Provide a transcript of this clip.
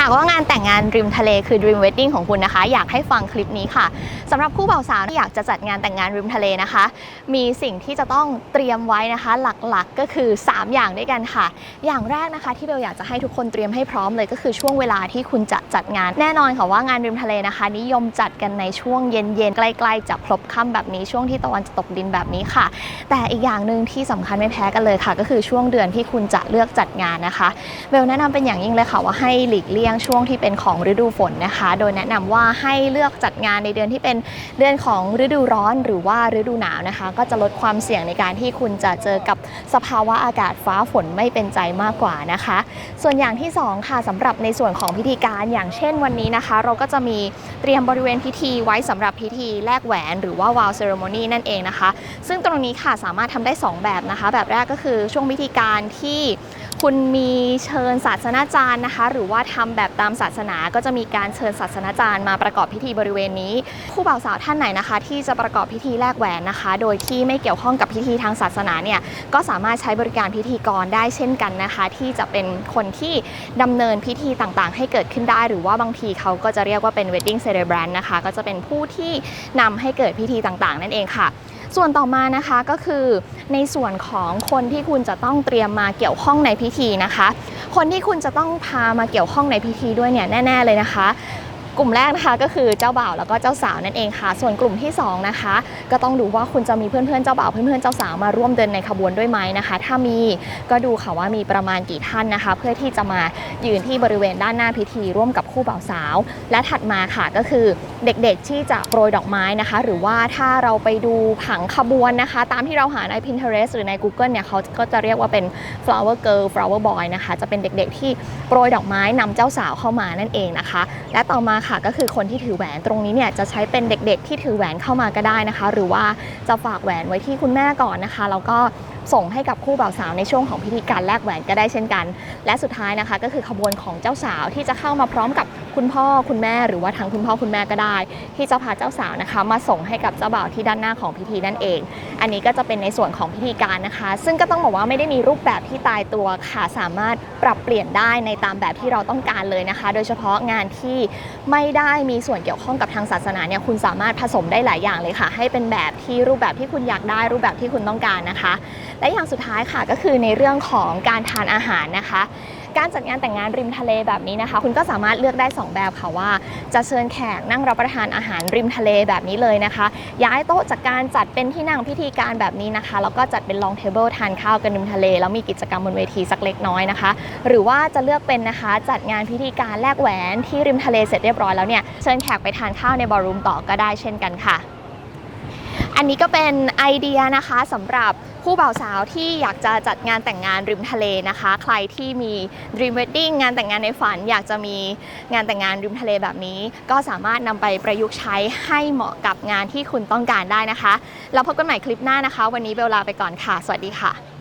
หากว่างานแต่งงานริมทะเลคือ Dream Wedding ของคุณนะคะ อยากให้ฟังคลิปนี้ค่ะสำหรับคู่บ่าวสาวที่อยากจะจัดงานแต่งงานริมทะเลนะคะ มีสิ่งที่จะต้องเตรียมไว้นะคะ หลักๆก็คือ 3 อย่างด้วยกันค่ะ อย่างแรกนะคะที่เบลอยากจะให้ทุกคนเตรียมให้พร้อมเลยก็คือช่วงเวลาที่คุณจะจัดงาน แน่นอนค่ะว่างานริมทะเลนะคะ นิยมจัดกันในช่วงเย็นๆใกล้ๆจะพลบค่ำแบบนี้ช่วงที่ตะวันจะตกดินแบบนี้ค่ะ แต่อีกอย่างหนึ่งที่สำคัญไม่แพ้กันเลยค่ะ ก็คือช่วงเดือนที่คุณจะเลือกจัดงานนะคะเบลแนะนำเป็นอย่างยิ่งเลยค่ะว่าให้หลีกเลี่ยงยังช่วงที่เป็นของฤดูฝนนะคะ โดยแนะนำว่าให้เลือกจัดงานในเดือนที่เป็นเดือนของฤดูร้อนหรือว่าฤดูหนาวนะคะ ก็จะลดความเสี่ยงในการที่คุณจะเจอกับสภาวะอากาศฟ้าฝนไม่เป็นใจมากกว่านะคะ ส่วนอย่างที่สองค่ะสำหรับในส่วนของพิธีการอย่างเช่นวันนี้นะคะ เราก็จะมีเตรียมบริเวณพิธีไว้สำหรับพิธีแลกแหวน หรือว่าวาลเซเรโมนีนั่นเองนะคะ ซึ่งตรงนี้ค่ะสามารถทำได้ 2 แบบนะคะ แบบแรกก็คือช่วงพิธีการที่ คุณมีเชิญศาสนาจารย์นะคะ หรือว่าทำแบบตามศาสนาก็จะมีการเชิญศาสนาจารย์มาประกอบพิธีบริเวณนี้ ผู้บ่าวสาวท่านไหนนะคะ ที่จะประกอบพิธีแลกแหวนนะคะ โดยที่ไม่เกี่ยวข้องกับพิธีทางศาสนาเนี่ยก็สามารถใช้บริการพิธีกรได้เช่นกันนะคะ ที่จะเป็นคนที่ดำเนินพิธีต่างๆ ให้เกิดขึ้นได้ หรือว่าบางทีเขาก็จะเรียกว่าเป็น wedding celebrant นะคะก็จะเป็นผู้ที่นำให้เกิดพิธีต่างๆ นั่นเองค่ะ ส่วนต่อมานะคะก็คือในส่วนของคนที่คุณจะต้องเตรียมมาเกี่ยวข้องในพิธีนะคะ คนที่คุณจะต้องพามาเกี่ยวข้องในพิธีด้วยเนี่ยแน่ ๆเลยนะคะ กลุ่มแรกนะคะก็คือเจ้าบ่าวแล้วก็เจ้าสาวนั่นเองค่ะ ส่วนกลุ่มที่สองนะคะก็ต้องดูว่าคุณจะมีเพื่อนๆเจ้าบ่าวเพื่อนๆเจ้าสาวมาร่วมเดินในขบวนด้วยไหมนะคะ ถ้ามีก็ดูค่ะว่ามีประมาณกี่ท่านนะคะ เพื่อที่จะมายืนที่บริเวณด้านหน้าพิธีร่วมกับคู่บ่าวสาว และถัดมาค่ะก็คือเด็กๆที่จะโปรยดอกไม้นะคะ หรือว่าถ้าเราไปดูผังขบวนนะคะ ตามที่เราหาใน Pinterest หรือใน Google เนี่ยเขาก็จะเรียกว่าเป็น flower girl flower boy นะคะ จะเป็นเด็กๆที่โปรยดอกไม้นำเจ้าสาวเข้ามานั่นเองนะคะ และต่อมาค่ะก็คือคนที่ถือแหวนตรงนี้เนี่ยจะใช้เป็นเด็กๆ ที่ถือแหวนเข้ามาก็ได้นะคะ หรือว่าจะฝากแหวนไว้ที่คุณแม่ก่อนนะคะแล้วก็ส่งให้กับคู่บ่าวสาวในช่วงของพิธีการแลกแหวนก็ได้เช่นกัน และสุดท้ายนะคะ ก็คือขบวนของเจ้าสาวที่จะเข้ามาพร้อมกับคุณพ่อคุณแม่หรือว่าทางคุณพ่อคุณแม่ก็ได้ ที่จะพาเจ้าสาวนะคะ มาส่งให้กับเจ้าบ่าวที่ด้านหน้าของพิธีนั่นเอง อันนี้ก็จะเป็นในส่วนของพิธีการนะคะ ซึ่งก็ต้องบอกว่าไม่ได้มีรูปแบบที่ตายตัวค่ะสามารถปรับเปลี่ยนได้ในตามแบบที่เราต้องการเลยนะคะ โดยเฉพาะงานที่ไม่ได้มีส่วนเกี่ยวข้องกับทางศาสนาเนี่ยคุณสามารถผสมได้หลายอย่างเลยค่ะ ให้เป็นแบบที่รูปแบบที่คุณอยากได้รูปแบบที่คุณต้องการนะคะ และอย่างสุดท้ายค่ะก็คือในเรื่องของการทานอาหารนะคะ การจัดงานแต่งงานริมทะเลแบบนี้นะคะ คุณก็สามารถเลือกได้ 2 แบบค่ะว่า จะเชิญแขกนั่งรับประทานอาหารริมทะเลแบบนี้เลยนะคะ ย้ายโต๊ะจากการจัดเป็นที่นั่งพิธีการแบบนี้นะคะแล้วก็จัดเป็นลองเทเบิลทานข้าวกันริมทะเล แล้วมีกิจกรรมบนเวทีสักเล็กน้อยนะคะ หรือว่าจะเลือกเป็นนะคะจัดงานพิธีการแลกแหวนที่ริมทะเลเสร็จเรียบร้อยแล้วเนี่ยเชิญแขกไปทานข้าวในบอลรูมต่อก็ได้เช่นกันค่ะอันนี้ก็เป็นไอเดียนะคะสำหรับ ผู้บ่าวสาวที่อยากจะจัดงานแต่งงานริมทะเลนะคะ ใครที่มี Dream Wedding งานแต่งงานในฝัน อยากจะมีงานแต่งงานริมทะเลแบบนี้ ก็สามารถนำไปประยุกต์ใช้ให้เหมาะกับงานที่คุณต้องการได้นะคะ แล้วพบกันใหม่คลิปหน้านะคะ วันนี้เบลลาไปก่อนค่ะ สวัสดีค่ะ